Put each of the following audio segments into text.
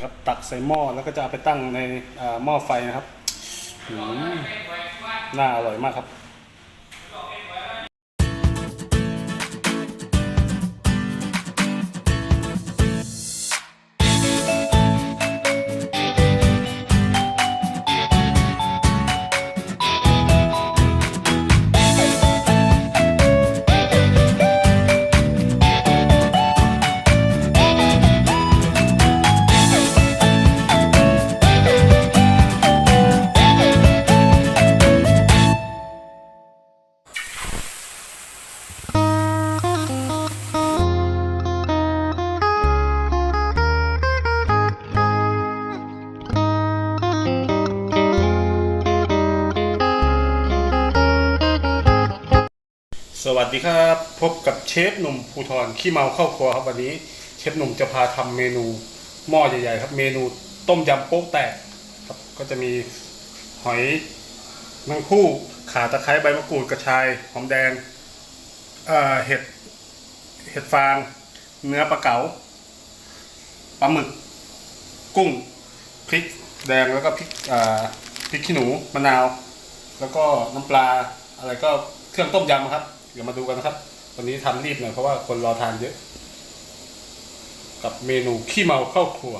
นะครับตักใส่หม้อแล้วก็จะเอาไปตั้งในหม้อไฟนะครับน่าอร่อยมากครับ วัสดีครับ พบกับเชฟหนุ่มภูทรขี้เมาเข้าครัวครับวันนี้เชฟหนุ่มจะพาทำเมนูหม้อใหญ่ๆครับ เมนูต้มยำโป๊กแตกครับก็จะมีหอยแมงผู้ข่าตะไคร้ใบมะกรูดกระชายหอมแดงเอ่อเห็ดเห็ดฟาง เนื้อปลาเก๋าปลาหมึก กุ้งพริกแดงแล้วก็พริกอ่าพริกขี้หนูมะนาว แล้วก็น้ำปลาอะไรก็เครื่องต้มยำครับ เดี๋ยวมาดูกันนะครับ วันนี้ทำรีบหน่อยเพราะว่าคนรอทานเยอะ กับเมนูขี้เมาเข้าครัว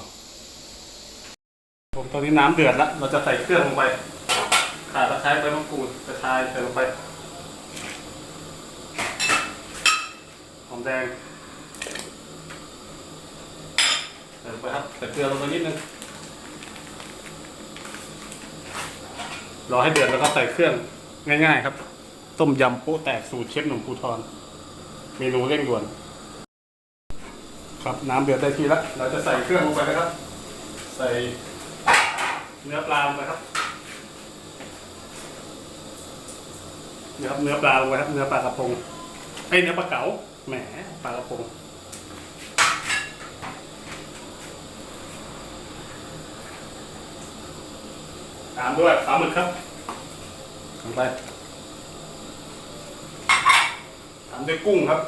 ผมตอนนี้น้ำเดือดแล้ว เราจะใส่เครื่องลงไป ข่าตะไคร้ใบมะกรูดกระชายใส่ลงไป หอมแดงใส่ลงไปครับ ใส่เกลือลงไปนิดนึง รอให้เดือดแล้วก็ใส่เครื่องง่าย ๆ ครับ ต้มยำโป๊ะแตกสูตรเชฟหนุ่มภูทรเมนูเร่งด่วน ครับน้ำเดือดได้ทีแล้วเราจะใส่เครื่องลงไปนะครับ ใส่เนื้อปลาลงไปครับนี่ครับเนื้อปลาลงไปครับเนื้อปลากระพงไอ้เนื้อปลาเก๋าแหมปลากระพงตามด้วยปลาหมึกครับลงไป ตามด้วยกุ้งครับ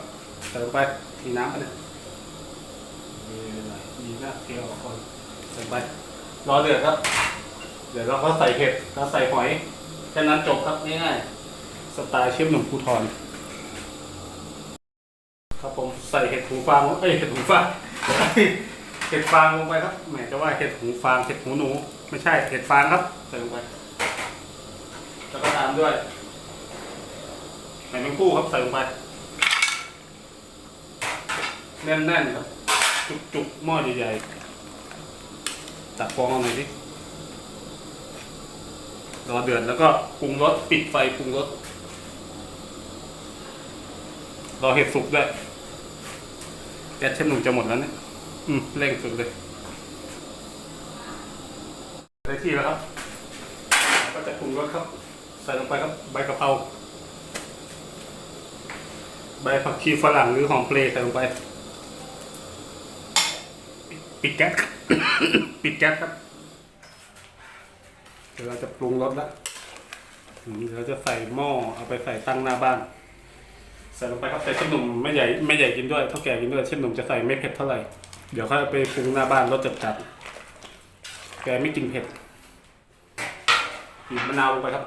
ใส่ลงไปมีน้ำอันนี้มีหน่อยมีหน้าเที่ยวคนใส่ไปรอเดือดครับ เดี๋ยวเราก็ใส่เห็ดแล้วใส่หอยแค่นั้นจบครับง่ายๆสไตล์เชฟหนุ่มภูทรครับผมใส่เห็ดหูฟางเอ้ยเห็ดหูฟางเห็ดฟางลงไปครับแหมจะว่าเห็ดหูฟางเห็ดหูหนู ไม่ใช่เห็ดฟางครับใส่ลงไปแล้วก็ตามด้วยไหนแมงคู่ครับใส่ลงไป แน่นๆครับ จุกๆหม้อใหญ่ๆตักฟองเอาหน่อยดิรอเดือดแล้วก็ปรุงรสปิดไฟปรุงรสรอเห็ดสุกด้วยแก๊สเชฟหนุ่มจะหมดแล้วเนี่ยอืมเร่งสุดเลยได้ที่แล้วครับ ก็จะปรุงรสครับ ใส่ลงไปครับใบกะเพราใบผักชีฝรั่งหรือหอมเปรย์ใส่ลงไป ปิดแก๊ส ปิดแก๊สครับ เดี๋ยวเราจะปรุงรสล้วอืมเดี๋ยวเราจะใส่หม้อเอาไปใส่ตั้งหน้าบ้าน ใส่ลงไปครับใส่เส้นหนุ่มไม่ใหญ่ไม่ใหญ่กินด้วยเท่าแก่กินด้วยเส้นหนุ่มจะใส่ไม่เผ็ดเท่าไหร่ เดี๋ยวค่อยเอาไปปรุงหน้าบ้านรสจัดจัดๆแกไม่กินเผ็ดบีบมะนาวลงไปครับ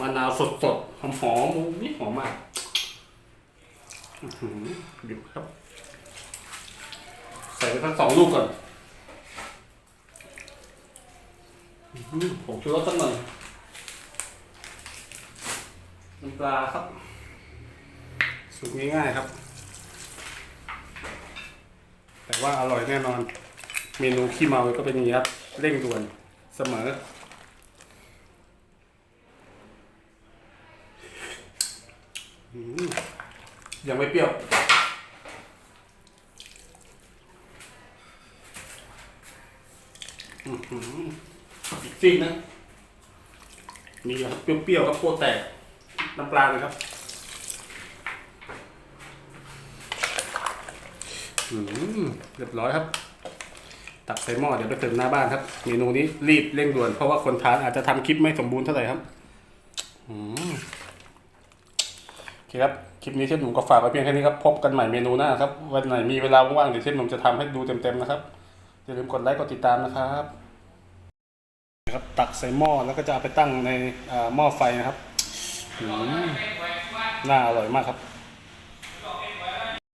มะนาวสดสดหอมหอมๆนี่หอมมาก อื้อหือบีบครับ ใส่ไปทั้งสองลูกก่อนอือหือผมชูรสสักหน่อยน้ำปลาครับสูตรง่ายๆครับ แต่ว่าอร่อยแน่นอน เมนูขี้เมาก็เป็นอย่างนี้ครับ เร่งด่วนเสมออืมยังไม่เปรี้ยว อีกซีกนะ มีครับเปรี้ยวๆครับโคตรแตก น้ำปลาเลยครับอืมเรียบร้อยครับ ตักใส่หม้อเดี๋ยวไปเสิร์ฟหน้าบ้านครับ เมนูนี้รีบเร่งด่วน เพราะว่าคนทานอาจจะทำคลิปไม่สมบูรณ์เท่าไหร่ครับอืมโอเคครับ คลิปนี้เชฟหนุ่มก็ฝากไว้เพียงแค่นี้ครับ พบกันใหม่เมนูหน้าครับ วันไหนมีเวลาว่างๆเดี๋ยวเชฟหนุ่มจะทำให้ดูเต็มๆนะครับ อย่าลืมกดไลค์กดติดตามนะครับ ครับ ตักใส่หม้อแล้วก็จะเอาไปตั้งในอ่าหม้อไฟนะครับอืมน่าอร่อยมากครับ